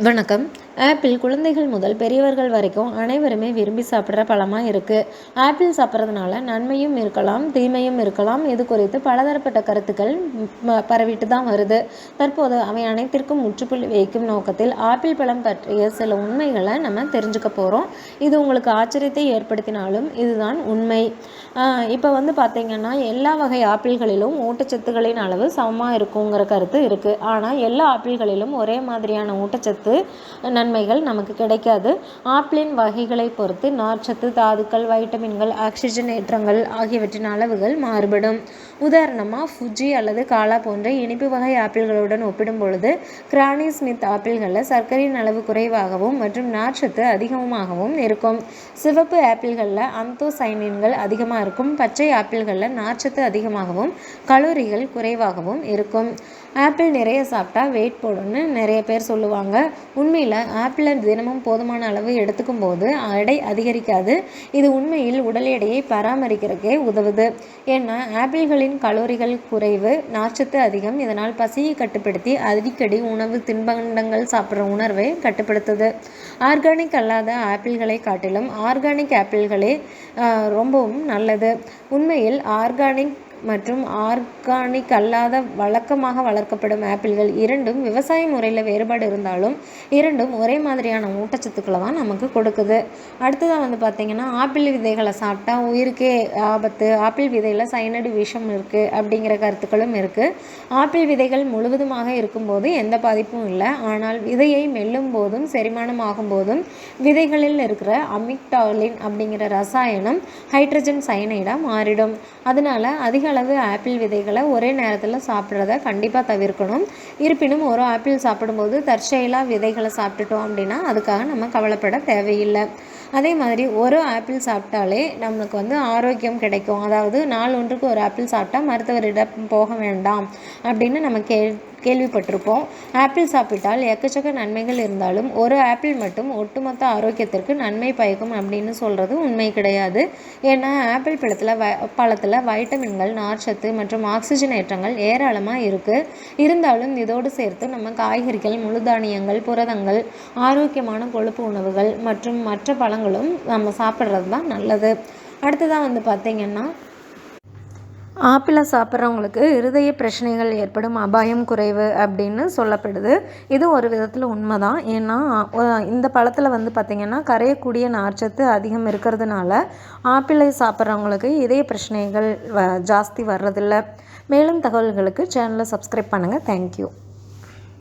வணக்கம். ஆப்பிள் குழந்தைகள் முதல் பெரியவர்கள் வரைக்கும் அனைவருமே விரும்பி சாப்பிட்ற பழமாக இருக்குது ஆப்பிள் சாப்பிட்றதுனால நன்மையும் இருக்கலாம் தீமையும் இருக்கலாம். இது குறித்து பலதரப்பட்ட கருத்துக்கள் பரவிட்டு தான் வருது. தற்போது அவை அனைத்திற்கும் முற்றுப்புள்ளி வைக்கும் நோக்கத்தில் ஆப்பிள் பழம் பற்றிய சில உண்மைகளை நம்ம தெரிஞ்சுக்க போகிறோம் இது உங்களுக்கு ஆச்சரியத்தை ஏற்படுத்தினாலும் இதுதான் உண்மை. இப்போ வந்து பார்த்திங்கன்னா எல்லா வகை ஆப்பிள்களிலும் ஊட்டச்சத்துக்களின் அளவு சமமாக இருக்குங்கிற கருத்து இருக்குது ஆனால் எல்லா ஆப்பிள்களிலும் ஒரே மாதிரியான ஊட்டச்சத்து நன்மைகள் நமக்கு கிடைக்காது. ஆப்பிளின் வகைகளை பொறுத்து நார்ச்சத்து தாதுக்கள் வைட்டமின்கள் ஆக்சிஜன் ஏற்றங்கள் ஆகியவற்றின் அளவுகள் மாறுபடும். உதாரணமாக ஃபுஜி அல்லது காலா போன்ற இனிப்பு வகை ஆப்பிள்களுடன் ஒப்பிடும் பொழுது கிரானி ஸ்மித் ஆப்பிள்களில் சர்க்கரையின் அளவு குறைவாகவும் மற்றும் நார்ச்சத்து அதிகமாகவும் இருக்கும். சிவப்பு ஆப்பிள்களில் அந்தோசைனின்கள் அதிகமாக இருக்கும். பச்சை ஆப்பிள்களில் நார்ச்சத்து அதிகமாகவும் கலோரிகள் குறைவாகவும் இருக்கும். ஆப்பிள் நிறைய சாப்பிட்டா வெயிட் போடும்னு நிறைய பேர் சொல்லுவாங்க. உண்மையில் ஆப்பிளை தினமும் போதுமான அளவு எடுத்துக்கும் போது எடை அதிகரிக்காது. இது உண்மையில் உடல் எடையை பராமரிக்கிறதுக்கே உதவுது. ஏன்னா ஆப்பிள்களின் கலோரிகள் குறைவு நார்ச்சத்து அதிகம். இதனால் பசியை கட்டுப்படுத்தி அடிக்கடி உணவு தின்பண்டங்கள் சாப்பிட்ற உணர்வை கட்டுப்படுத்துது. ஆர்கானிக் அல்லாத ஆப்பிள்களை காட்டிலும் ஆர்கானிக் ஆப்பிள்களே ரொம்பவும் நல்லது. உண்மையில் ஆர்கானிக் மற்றும் ஆர்கானிக் அல்லாத வழக்கமாக வளர்க்கப்படும் ஆப்பிள்கள் இரண்டும் விவசாய முறையில் வேறுபாடு இருந்தாலும் இரண்டும் ஒரே மாதிரியான ஊட்டச்சத்துக்களை தான் நமக்கு கொடுக்குது. அடுத்ததாக வந்து பார்த்திங்கன்னா ஆப்பிள் விதைகளை சாப்பிட்டா உயிருக்கே ஆபத்து ஆப்பிள் விதையில் சைனடு விஷம் இருக்குது அப்படிங்கிற கருத்துக்களும் இருக்குது ஆப்பிள் விதைகள் முழுவதுமாக இருக்கும்போது எந்த பாதிப்பும் இல்லை. ஆனால் விதையை மெல்லும் போதும் செரிமானம் ஆகும் போதும் விதைகளில் இருக்கிற அமிக்டாலின் அப்படிங்கிற ரசாயனம் ஹைட்ரஜன் சைனைடாக மாறிடும். அதனால் அதிக அளவு ஆப்பிள் விதைகளை ஒரே நேரத்தில் சாப்பிட்றத கண்டிப்பாக தவிர்க்கணும். இருப்பினும் ஒரு ஆப்பிள் சாப்பிடும்போது தற்செயலாக விதைகளை சாப்பிட்டுட்டோம் அப்படின்னா அதுக்காக நம்ம கவலைப்பட தேவையில்லை. அதே மாதிரி ஒரு ஆப்பிள் சாப்பிட்டாலே நம்மளுக்கு வந்து ஆரோக்கியம் கிடைக்கும். அதாவது நாள் ஒன்றுக்கு ஒரு ஆப்பிள் சாப்பிட்டா மருத்துவரிடம் போக வேண்டாம் அப்படின்னு நம்ம கே கேள்விப்பட்டிருப்போம். ஆப்பிள் சாப்பிட்டால் எக்கச்சக்க நன்மைகள் இருந்தாலும் ஒரு ஆப்பிள் மட்டும் ஒட்டுமொத்த ஆரோக்கியத்திற்கு நன்மை பயக்கும் அப்படின்னு சொல்கிறது உண்மை கிடையாது. ஏன்னா ஆப்பிள் பழத்தில் வ பழத்தில் வைட்டமின்கள் நார்ச்சத்து மற்றும் ஆக்சிஜன் ஏற்றங்கள் ஏராளமாக இருக்குது இருந்தாலும் இதோடு சேர்த்து நம்ம காய்கறிகள் முழுதானியங்கள் புரதங்கள் ஆரோக்கியமான கொழுப்பு உணவுகள் மற்றும் மற்ற பழங்களும் நம்ம சாப்பிட்றது தான் நல்லது. அடுத்ததாக வந்து பார்த்திங்கன்னா ஆப்பிளை சாப்பிட்றவங்களுக்கு இருதய பிரச்சனைகள் ஏற்படும் அபாயம் குறைவு அப்படின்னு சொல்லப்படுது. இது ஒரு விதத்தில் உண்மை தான் ஏன்னா இந்த பழத்தில் வந்து பார்த்திங்கன்னா கரையக்கூடிய நார்ச்சத்து அதிகம் இருக்கிறதுனால ஆப்பிளை சாப்பிட்றவங்களுக்கு இதய பிரச்சனைகள் வ ஜாஸ்தி வர்றதில்லை. மேலும் தகவல்களுக்கு சேனலை சப்ஸ்கிரைப் பண்ணுங்கள் தேங்க்யூ